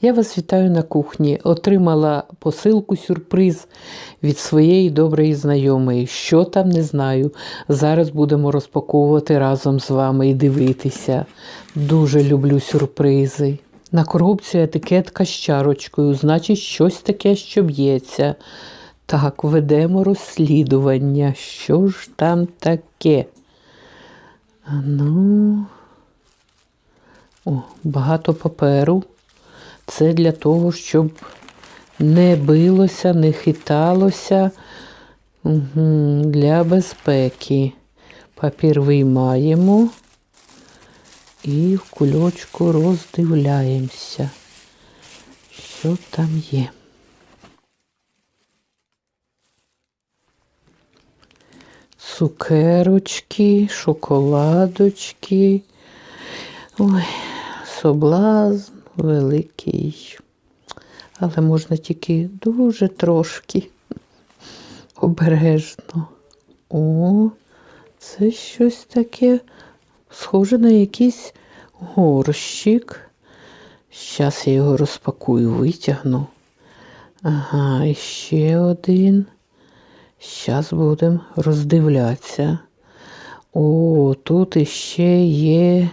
Я вас вітаю на кухні. Отримала посилку сюрприз від своєї доброї знайомої. Що там, не знаю. Зараз будемо розпаковувати разом з вами і дивитися. Дуже люблю сюрпризи. На коробці етикетка з чарочкою, значить, щось таке, що б'ється. Так, ведемо розслідування. Що ж там таке? Ну, о, багато паперу. Це для того, щоб не билося, не хиталося Угу, для безпеки. Папір виймаємо і в кульочку роздивляємося, що там є. Цукерочки, шоколадочки. Ой, соблазн великий. Але можна тільки дуже трошки обережно. О, це щось таке схоже на якийсь горщик. Зараз я його розпакую, витягну. Ага, і ще один. Зараз будемо роздивлятися. О, тут іще є.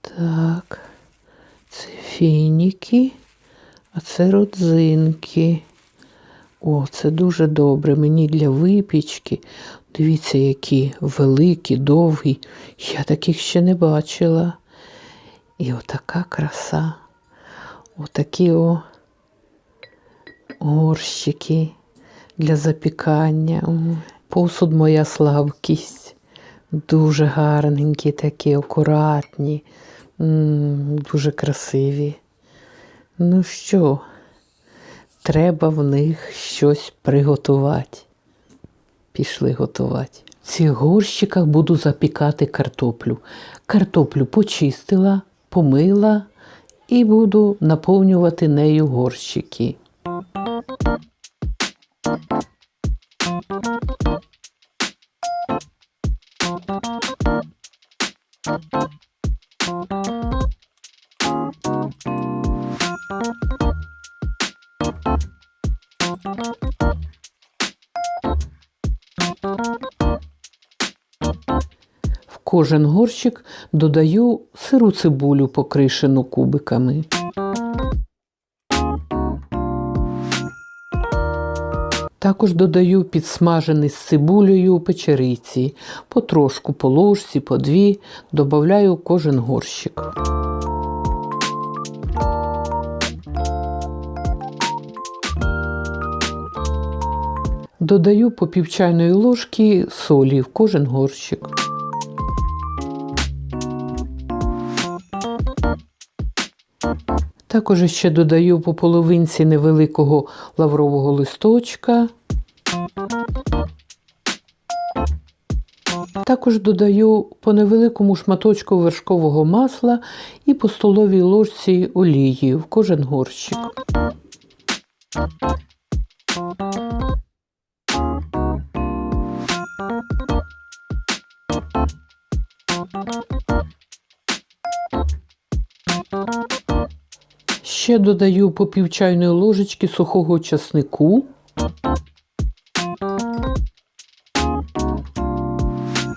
Так, це фініки, а це родзинки. О, це дуже добре. Мені для випічки. Дивіться, які великі, довгі. Я таких ще не бачила. І отака краса. Отакі о горщики для запікання. Посуд моя слабкість. Дуже гарненькі такі, акуратні, дуже красиві. Ну що, треба в них щось приготувати. Пішли готувати. В цих горщиках буду запікати картоплю. Картоплю почистила, помила і буду наповнювати нею горщики. В кожен горщик додаю сиру цибулю, покришену кубиками. Також додаю підсмажений з цибулею печериці. Потрошку по ложці, по дві, додаю кожен горщик. Додаю по пів чайної ложки солі в кожен горщик. Також ще додаю по половинці невеликого лаврового листочка. Також додаю по невеликому шматочку вершкового масла і по столовій ложці олії в кожен горщик. Ще додаю по пів чайної ложечки сухого часнику.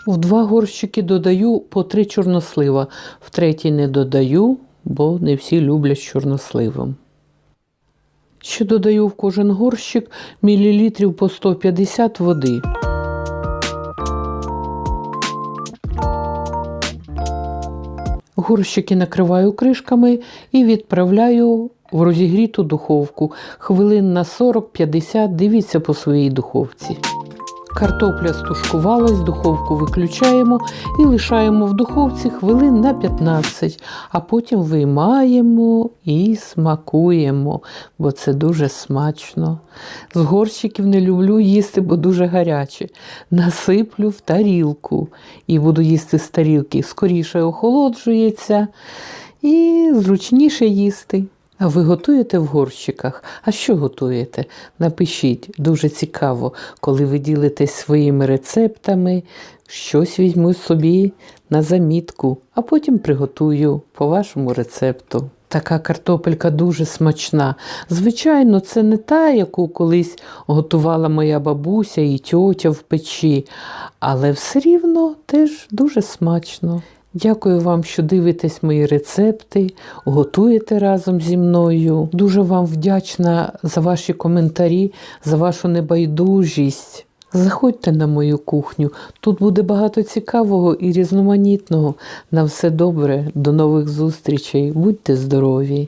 В два горщики додаю по три чорнослива. В третій не додаю, бо не всі люблять з чорносливом. Ще додаю в кожен горщик мілілітрів по 150 води. Горщики накриваю кришками і відправляю в розігріту духовку. Хвилин на 40-50 дивіться по своїй духовці. Картопля стушкувалась, духовку виключаємо і лишаємо в духовці хвилин на 15, а потім виймаємо і смакуємо, бо це дуже смачно. З горщиків не люблю їсти, бо дуже гаряче. Насиплю в тарілку і буду їсти з тарілки. Скоріше охолоджується і зручніше їсти. Ви готуєте в горщиках? А що готуєте? Напишіть, дуже цікаво, коли ви ділитесь своїми рецептами, щось візьму собі на замітку, а потім приготую по вашому рецепту. Така картопелька дуже смачна. Звичайно, це не та, яку колись готувала моя бабуся і тьотя в печі, але все рівно теж дуже смачно. Дякую вам, що дивитесь мої рецепти, готуєте разом зі мною. Дуже вам вдячна за ваші коментарі, за вашу небайдужість. Заходьте на мою кухню. Тут буде багато цікавого і різноманітного. На все добре, до нових зустрічей. Будьте здорові!